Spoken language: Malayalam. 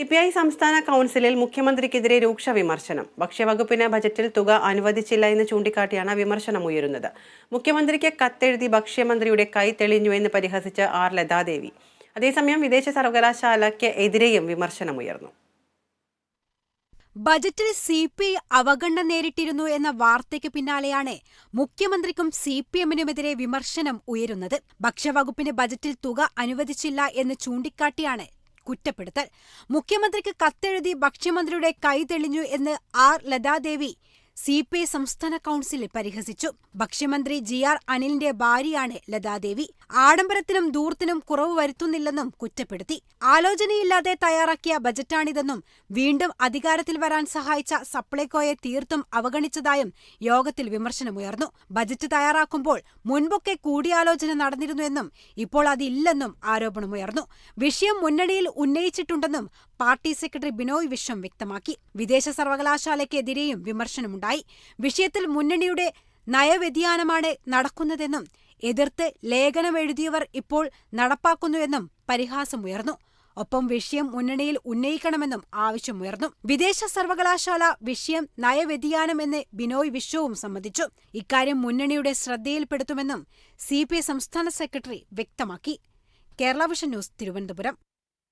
സി പി ഐ സംസ്ഥാന കൗൺസിലിൽ മുഖ്യമന്ത്രിക്കെതിരെ രൂക്ഷ വിമർശനം. ഭക്ഷ്യവകുപ്പിന് ബജറ്റിൽ തുക അനുവദിച്ചില്ല എന്ന് ചൂണ്ടിക്കാട്ടിയാണ് വിമർശനം ഉയരുന്നത്. മുഖ്യമന്ത്രിക്ക് കത്തെഴുതി ഭക്ഷ്യമന്ത്രിയുടെ കൈ തെളിഞ്ഞു എന്ന് പരിഹസിച്ച് ആർ ലതാദേവി. അതേസമയം വിദേശ സർവകലാശാലയ്ക്ക് എതിരെയും വിമർശനമുയർന്നു ബജറ്റിൽ സി പി ഐ അവഗണന നേരിട്ടിരുന്നു എന്ന വാർത്തയ്ക്ക് പിന്നാലെയാണ് മുഖ്യമന്ത്രിക്കും സി പി എമ്മിനുമെതിരെ വിമർശനം ഉയരുന്നത്. ഭക്ഷ്യവകുപ്പിന് ബജറ്റിൽ തുക അനുവദിച്ചില്ല എന്ന് ചൂണ്ടിക്കാട്ടിയാണ് കുറ്റപ്പെടുത്തൽ. മുഖ്യമന്ത്രിക്ക് കത്തെഴുതി ഭക്ഷ്യമന്ത്രിയുടെ കൈ തെളിഞ്ഞു എന്ന് R Lathadevi C P I സംസ്ഥാന കൗൺസിലിൽ പരിഹസിച്ചു. ഭക്ഷ്യമന്ത്രി ജി ആർ അനിലിന്റെ ഭാര്യയാണ് ലതാദേവി. ആഡംബരത്തിനും ദൂർത്തിനും കുറവ് വരുത്തുന്നില്ലെന്നും കുറ്റപ്പെടുത്തി. ആലോചനയില്ലാതെ തയ്യാറാക്കിയ ബജറ്റാണിതെന്നും വീണ്ടും അധികാരത്തിൽ വരാൻ സഹായിച്ച സപ്ലൈകോയെ തീർത്തും അവഗണിച്ചതായും യോഗത്തിൽ വിമർശനമുയർന്നു. ബജറ്റ് തയ്യാറാക്കുമ്പോൾ മുൻപൊക്കെ കൂടിയാലോചന നടന്നിരുന്നുവെന്നും ഇപ്പോൾ അതില്ലെന്നും ആരോപണമുയർന്നു. വിഷയം മുന്നണിയിൽ ഉന്നയിച്ചിട്ടുണ്ടെന്നും പാർട്ടി സെക്രട്ടറി ബിനോയ് വിശ്വം വ്യക്തമാക്കി. വിദേശ സർവകലാശാലയ്ക്കെതിരെയും വിമർശനമുണ്ടായി. വിഷയത്തിൽ മുന്നണിയുടെ നയവ്യതിയാനമാണ് നടക്കുന്നതെന്നും എതിർത്ത് ലേഖനമെഴുതിയവർ ഇപ്പോൾ നടപ്പാക്കുന്നുവെന്നും പരിഹാസമുയർന്നു. ഒപ്പം വിഷയം മുന്നണിയിൽ ഉന്നയിക്കണമെന്നും ആവശ്യമുയർന്നു. വിദേശ സർവകലാശാല വിഷയം നയവ്യതിയാനമെന്ന് ബിനോയ് വിശ്വവും സമ്മതിച്ചു. ഇക്കാര്യം മുന്നണിയുടെ ശ്രദ്ധയിൽപ്പെടുത്തുമെന്നും സി സംസ്ഥാന സെക്രട്ടറി വ്യക്തമാക്കി. Kerala vision news Thiruvananthapuram.